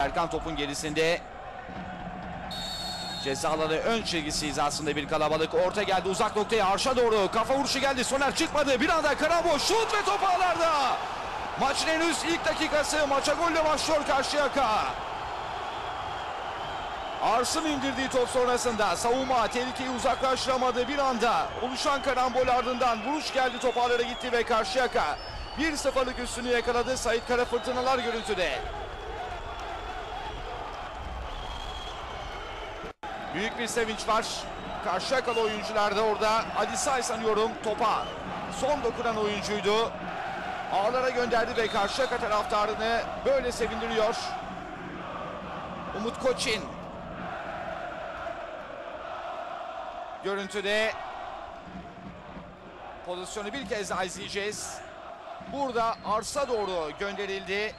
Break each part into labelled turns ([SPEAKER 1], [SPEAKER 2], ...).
[SPEAKER 1] Erkan topun gerisinde. Cezaları ön çizgisi hizasında bir kalabalık. Orta geldi uzak noktaya arşa doğru. Kafa vuruşu geldi. Soner çıkmadı. Bir anda karambol şut ve top ağlarda. Maçın henüz ilk dakikası. Maça golle başlıyor Karşıyaka. Ars'ın indirdiği top sonrasında savunma tehlikeyi uzaklaştıramadı. Bir anda oluşan karambol ardından vuruş geldi top ağlara gitti ve Karşıyaka 1-0'lık üstünü yakaladı. Sait Kara fırtınalar görüntüde. Büyük bir sevinç var. Karşıyakalı oyuncular da orada. Ali Say sanıyorum topa son dokunan oyuncuydu. Ağlara gönderdi ve Karşıyaka taraftarını böyle sevindiriyor. Umut Koçin. Görüntüde pozisyonu bir kez daha izleyeceğiz. Burada arsa doğru gönderildi.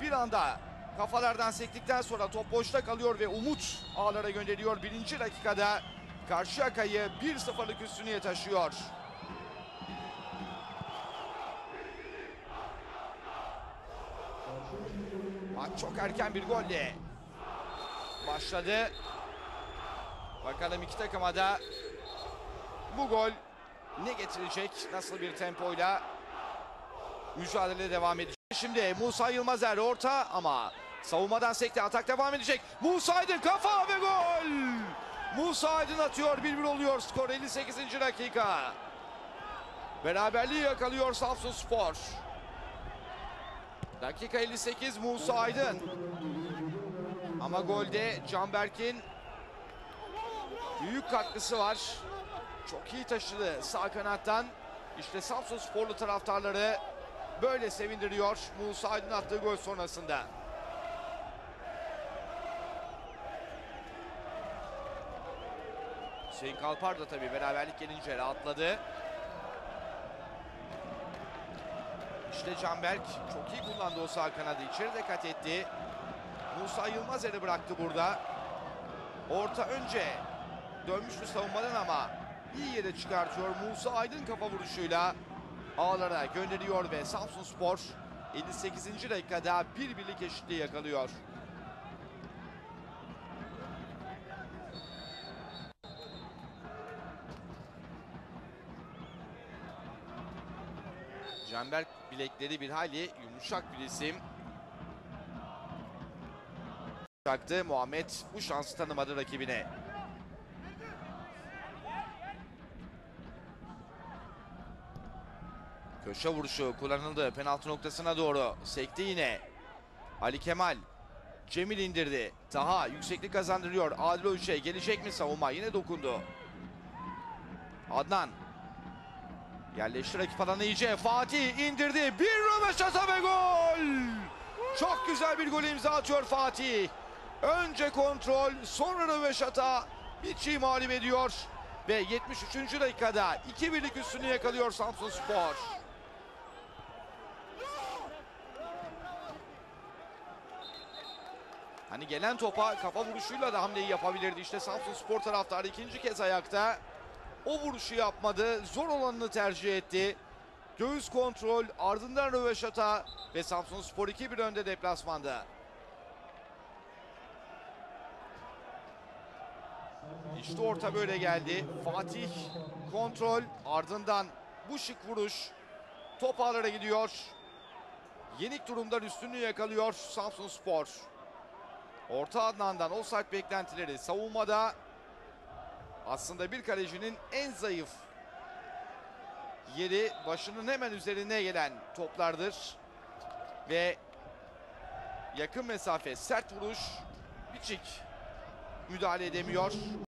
[SPEAKER 1] Bir anda kafalardan sektikten sonra top boşta kalıyor ve Umut ağlara gönderiyor. Birinci dakikada Karşıyaka'yı 1-0'lık üstünlüğe taşıyor. Maç çok erken bir golle başladı. Bakalım iki takıma da bu gol ne getirecek? Nasıl bir tempoyla mücadele devam edecek? Şimdi Musa Yılmazer orta ama savunmadan sekte atak devam edecek. Musa Aydın kafa ve gol! Musa Aydın atıyor 1-1 oluyor skor 58. dakika. Beraberliği yakalıyor Samsun Spor. Dakika 58 Musa Aydın. Ama golde Canberk'in büyük katkısı var. Çok iyi taşıdı sağ kanattan. İşte Samsun Sporlu taraftarları böyle sevindiriyor Musa Aydın attığı gol sonrasında. Hüseyin Kalpar da tabii beraberlik gelince rahatladı. İşte Canberk çok iyi kullandı o sağ kanadı. içeri de kat etti. Musa Yılmazer'i bıraktı burada. Orta önce dönmüştü savunmadan ama iyi yere çıkartıyor. Musa Aydın kafa vuruşuyla ağlara gönderiyor ve Samsun Spor 58. dakikada bir birlik eşitliği yakalıyor. Canberk bilekleri bir hayli yumuşak bir isim. Çaktı Muhammed bu şansı tanımadı rakibine. Köşe vuruşu kullanıldı penaltı noktasına doğru. Sekti yine. Ali Kemal. Cemil indirdi. Taha yükseklik kazandırıyor. Adil Öğüş'e gelecek mi savunma? Yine dokundu. Adnan. Yerleşti rakip alanı iyice. Fatih indirdi. Bir röveşata ve gol. Çok güzel bir gol imza atıyor Fatih. Önce kontrol, sonra röveşata. Biçi mağlup ediyor. Ve 73. dakikada 2-1'lik üstünü yakalıyor Samsun Spor. Hani gelen topa kafa vuruşuyla da hamleyi yapabilirdi. İşte Samsun Spor taraftarı ikinci kez ayakta. O vuruşu yapmadı. Zor olanını tercih etti. Göğüs kontrol, ardından röveşata ve Samsun Spor 2-1 önde deplasmanda. İşte orta böyle geldi. Fatih kontrol, ardından bu şık vuruş. Top ağlara gidiyor. Yenik durumdan üstünlüğü yakalıyor Samsun Spor. Orta Adnan'dan offside beklentileri savunmada aslında bir kalecinin en zayıf yeri başının hemen üzerine gelen toplardır. Ve yakın mesafe sert vuruş Biçik müdahale edemiyor.